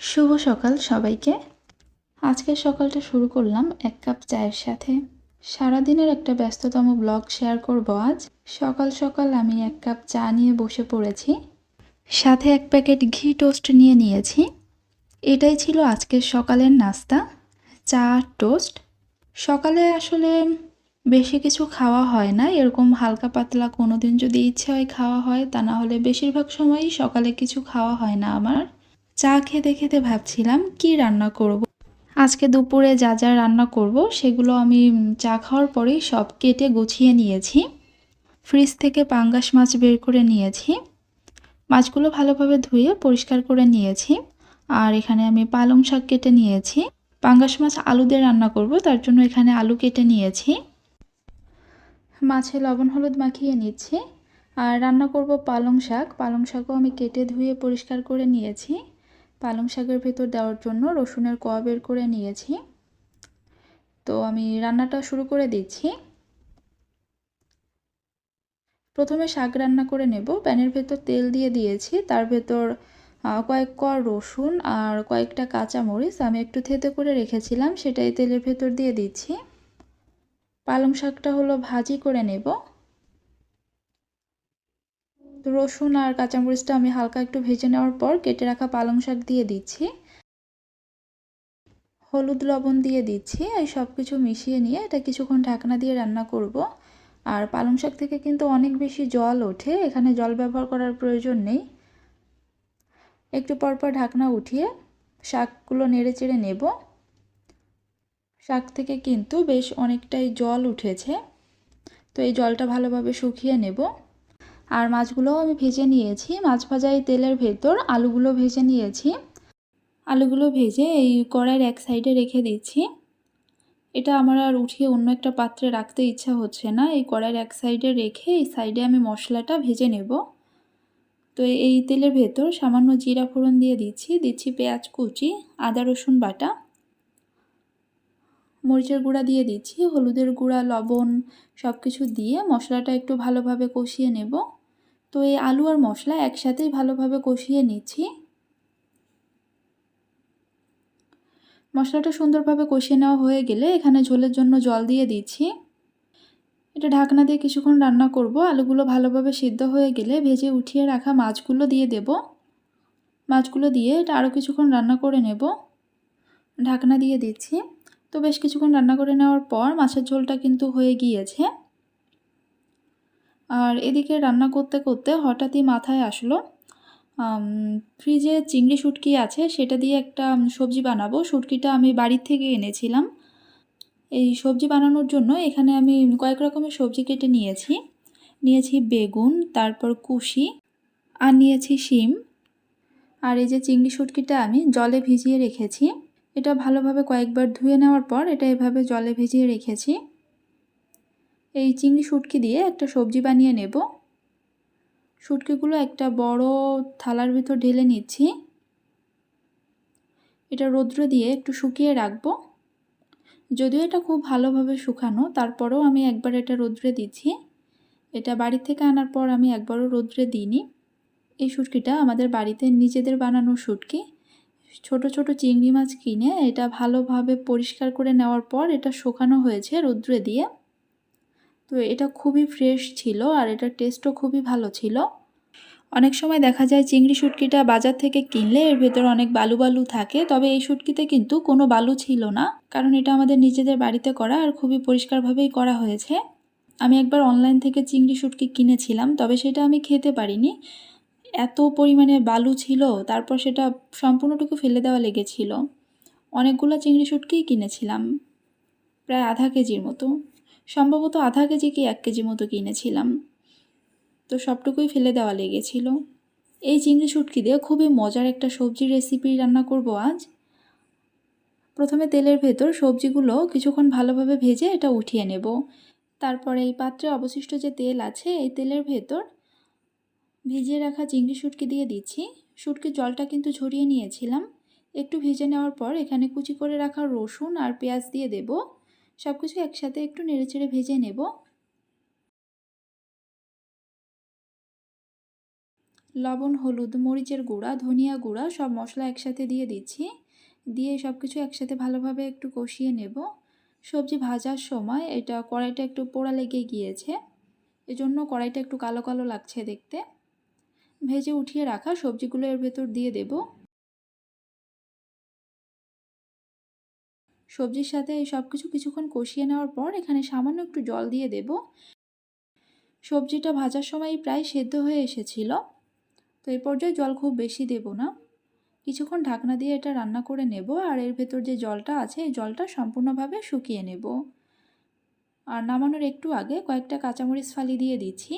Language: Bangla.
শুভ সকাল সবাইকে। আজকের সকালটা শুরু করলাম এক কাপ চায়ের সাথে। সারাদিনের একটা ব্যস্ততম ব্লগ শেয়ার করব আজ। সকাল সকাল আমি এক কাপ চা নিয়ে বসে পড়েছি। সাথে এক প্যাকেট ঘি টোস্ট নিয়ে নিয়েছি। এটাই ছিল আজকের সকালের নাস্তা, চা, টোস্ট। সকালে আসলে বেশি কিছু খাওয়া হয় না। এরকম হালকা পাতলা কোনো দিন যদি ইচ্ছে হয় খাওয়া হয়, তা না হলে বেশিরভাগ সময়ই সকালে কিছু খাওয়া হয় না আমার। চা খেতে খেতে ভাবছিলাম, কি রান্না করব। আজকে দুপুরে যা যা রান্না করব, সেগুলো আমি চা খাওয়ার পরেই সব কেটে গুছিয়ে নিয়েছি। ফ্রিজ থেকে পাঙ্গাস মাছ বের করে নিয়েছি। মাছগুলো ভালোভাবে ধুয়ে পরিষ্কার করে নিয়েছি। আর এখানে আমি পালং শাক কেটে নিয়েছি। পাঙ্গাস মাছ আলু দিয়ে রান্না করব, তার জন্য এখানে আলু কেটে নিয়েছি। মাছে লবণ হলুদ মাখিয়ে নিচ্ছি। আর রান্না করব পালং শাক। পালং শাকও আমি কেটে ধুয়ে পরিষ্কার করে নিয়েছি। পালং শাকের ভেতর দেওয়ার জন্য রসুনের কোয়া বের করে নিয়েছি। তো আমি রান্নাটা শুরু করে দিচ্ছি। প্রথমে শাক রান্না করে নেব। প্যানের ভেতর তেল দিয়ে দিয়েছি। তার ভেতর কয়েক কোয়া রসুন আর কয়েকটা কাঁচা মরিচ আমি একটু থেতে করে রেখেছিলাম। সেটাই তেলের ভেতর দিয়ে দিচ্ছি। পালং শাকটা হলো ভাজি করে নেব। রসুন আর কাঁচামরিচটা আমি হালকা একটু ভেজে নেওয়ার পর কেটে রাখা পালং শাক দিয়ে দিচ্ছি। হলুদ লবণ দিয়ে দিচ্ছি এই সব কিছু মিশিয়ে নিয়ে এটা কিছুক্ষণ ঢাকনা দিয়ে রান্না করব। আর পালং শাক থেকে কিন্তু অনেক বেশি জল ওঠে, এখানে জল ব্যবহার করার প্রয়োজন নেই। একটু পরপর ঢাকনা উঠিয়ে শাকগুলো নেড়ে চেড়ে নেব। শাক থেকে কিন্তু বেশ অনেকটাই জল উঠেছে, তো এই জলটা ভালোভাবে শুকিয়ে নেব। আর মাছগুলোও আমি ভেজে নিয়েছি। মাছ ভাজা এই তেলের ভেতর আলুগুলো ভেজে নিয়েছি। আলুগুলো ভেজে এই কড়াইয়ের এক সাইডে রেখে দিচ্ছি। এটা আমার আর উঠিয়ে অন্য একটা পাত্রে রাখতে ইচ্ছা হচ্ছে না। এই কড়াইয়ের এক সাইডে রেখে এই সাইডে আমি মশলাটা ভেজে নেব। তো এই তেলের ভেতর সামান্য জিরা ফোড়ন দিয়ে দিচ্ছি। দিচ্ছি পেঁয়াজ কুচি, আদা রসুন বাটা। মরিচের গুঁড়া দিয়ে দিচ্ছি। হলুদের গুঁড়া, লবণ সব কিছু দিয়ে মশলাটা একটু ভালোভাবে কষিয়ে নেব। তো এই আলু আর মশলা একসাথেই ভালোভাবে কষিয়ে নিচ্ছি। মশলাটা সুন্দরভাবে কষিয়ে নেওয়া হয়ে গেলে এখানে ঝোলের জন্য জল দিয়ে দিচ্ছি। এটা ঢাকনা দিয়ে কিছুক্ষণ রান্না করব। আলুগুলো ভালোভাবে সিদ্ধ হয়ে গেলে ভেজে উঠিয়ে রাখা মাছগুলো দিয়ে দেব। মাছগুলো দিয়ে এটা আরও কিছুক্ষণ রান্না করে নেব। ঢাকনা দিয়ে দিচ্ছি। তো বেশ কিছুক্ষণ রান্না করে নেওয়ার পর মাছের ঝোলটা কিন্তু হয়ে গিয়েছে। আর এদিকে রান্না করতে করতে হঠাৎই মাথায় আসলো ফ্রিজে চিংড়ি শুটকি আছে, সেটা দিয়ে একটা সবজি বানাবো। শুটকিটা আমি বাড়ির থেকে এনেছিলাম। এই সবজি বানানোর জন্য এখানে আমি কয়েক রকমের সবজি কেটে নিয়েছি। নিয়েছি বেগুন, তারপর কুশি, আর নিয়েছি শিম। আর এই যে চিংড়ি শুটকিটা আমি জলে ভিজিয়ে রেখেছি। এটা ভালোভাবে কয়েকবার ধুয়ে নেওয়ার পর এটা এভাবে জলে ভিজিয়ে রেখেছি। এই চিংড়ি শুটকি দিয়ে একটা সবজি বানিয়ে নেব। শুটকিগুলো একটা বড় থালার ভিতর ঢেলে নিচ্ছি। এটা রৌদ্র দিয়ে একটু শুকিয়ে রাখব। যদিও এটা খুব ভালোভাবে শুকানো, তারপরেও আমি একবার এটা রৌদ্রে দিচ্ছি। এটা বাড়ি থেকে আনার পর আমি একবারও রৌদ্রে দিইনি। এই শুটকিটা আমাদের বাড়িতে নিজেদের বানানো শুটকি। ছোট ছোট চিংড়ি মাছ কিনে এটা ভালোভাবে পরিষ্কার করে নেওয়ার পর এটা শুকানো হয়েছে রৌদ্রে দিয়ে। তো এটা খুবই ফ্রেশ ছিল আর এটার টেস্টও খুবই ভালো ছিল। অনেক সময় দেখা যায় চিংড়ি শুটকিটা বাজার থেকে কিনলে এর ভেতর অনেক বালু বালু থাকে, তবে এই শুটকিতে কিন্তু কোনো বালু ছিল না, কারণ এটা আমাদের নিজেদের বাড়িতে করা আর খুবই পরিষ্কারভাবেই করা হয়েছে। আমি একবার অনলাইন থেকে চিংড়ি শুটকি কিনেছিলাম, তবে সেটা আমি খেতে পারিনি। এত পরিমাণে বালু ছিল, তারপর সেটা সম্পূর্ণটুকু ফেলে দেওয়া লেগেছিল। অনেকগুলো চিংড়ি শুটকিই কিনেছিলাম, প্রায় আধা কেজির মতো। সম্ভবত আধা কেজি কি এক কেজি মতো কিনেছিলাম। তো সবটুকুই ফেলে দেওয়া লেগেছিল। এই চিংড়ি শুটকি দিয়ে খুবই মজার একটা সবজির রেসিপি রান্না করব আজ। প্রথমে তেলের ভেতর সবজিগুলো কিছুক্ষণ ভালোভাবে ভেজে এটা উঠিয়ে নেব। তারপরে এই পাত্রে অবশিষ্ট যে তেল আছে, এই তেলের ভেতর ভিজিয়ে রাখা চিংড়ি শুটকি দিয়ে দিচ্ছি। শুটকির জলটা কিন্তু ঝরিয়ে নিয়েছিলাম। একটু ভেজে নেওয়ার পর এখানে কুচি করে রাখা রসুন আর পেঁয়াজ দিয়ে দেব। সব কিছু একসাথে একটু নেড়েচেড়ে ভেজে নেব। লবণ, হলুদ, মরিচের গুঁড়া, ধনিয়া গুঁড়া সব মশলা একসাথে দিয়ে দিচ্ছি। দিয়ে সব কিছু একসাথে ভালোভাবে একটু কষিয়ে নেব। সবজি ভাজার সময় এটা কড়াইটা একটু পোড়া লেগে গিয়েছে। এজন্য কড়াইটা একটু কালো কালো লাগছে দেখতে। ভেজে উঠিয়ে রাখা সবজিগুলো এর ভেতর দিয়ে দেব। সবজির সাথে সব কিছু কিছুক্ষণ কষিয়ে নেওয়ার পর এখানে সামান্য একটু জল দিয়ে দেব। সবজিটা ভাজার সময় প্রায় সেদ্ধ হয়ে এসেছিল। তো এই পর্যায়ে জল খুব বেশি দেব না। কিছুক্ষণ ঢাকনা দিয়ে এটা রান্না করে নেব আর এর ভেতর যে জলটা আছে, এই জলটা সম্পূর্ণভাবে শুকিয়ে নেব। আর নামানোর একটু আগে কয়েকটা কাঁচামরিচ ফালি দিয়ে দিচ্ছি।